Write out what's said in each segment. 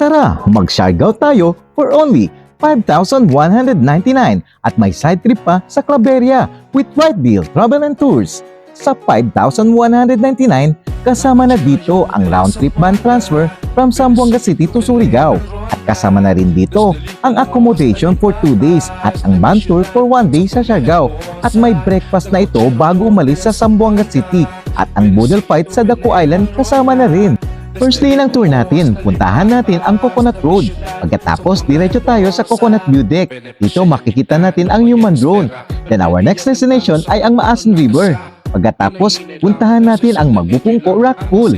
Tara, mag-Siargao tayo for only 5,199 at may side trip pa sa Claveria with Right Deal Travel and Tours. Sa 5,199, kasama na dito ang round trip van transfer from Zamboanga City to Surigao. At kasama na rin dito ang accommodation for 2 days at ang van tour for 1 day sa Siargao. At may breakfast na ito bago umalis sa Zamboanga City at ang Boodle Fight sa Daco Island kasama na rin. First day ng tour natin, puntahan natin ang Coconut Road. Pagkatapos, diretso tayo sa Coconut View Deck. Dito makikita natin ang human drone. Then our next destination ay ang Maasin River. Pagkatapos, puntahan natin ang Magbupungko Rock Pool.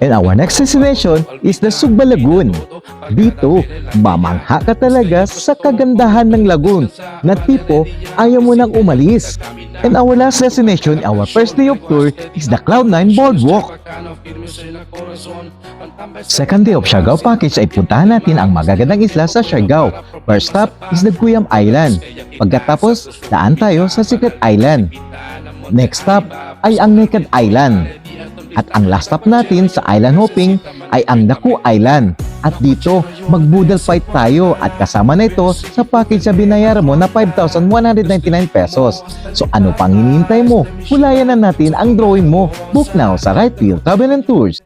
And our next destination is the Sugba Lagoon. Dito, mamangha ka talaga sa kagandahan ng lagoon na tipo ayaw mo nang umalis. And our last destination, our first day of tour is the Cloud9 Boardwalk. Second day of Siargao package ay puntahan natin ang magagandang isla sa Siargao. First stop is the Guyam Island. Pagkatapos, daan tayo sa Secret Island. Next stop ay ang Naked Island. At ang last stop natin sa island hopping ay ang Daku Island. At dito, mag-boodle fight tayo at kasama na ito sa package na binayaran mo na 5,199 pesos. So ano pang hinihintay mo? Hulayan na natin ang drawing mo. Book now sa Right Field Travel and Tours.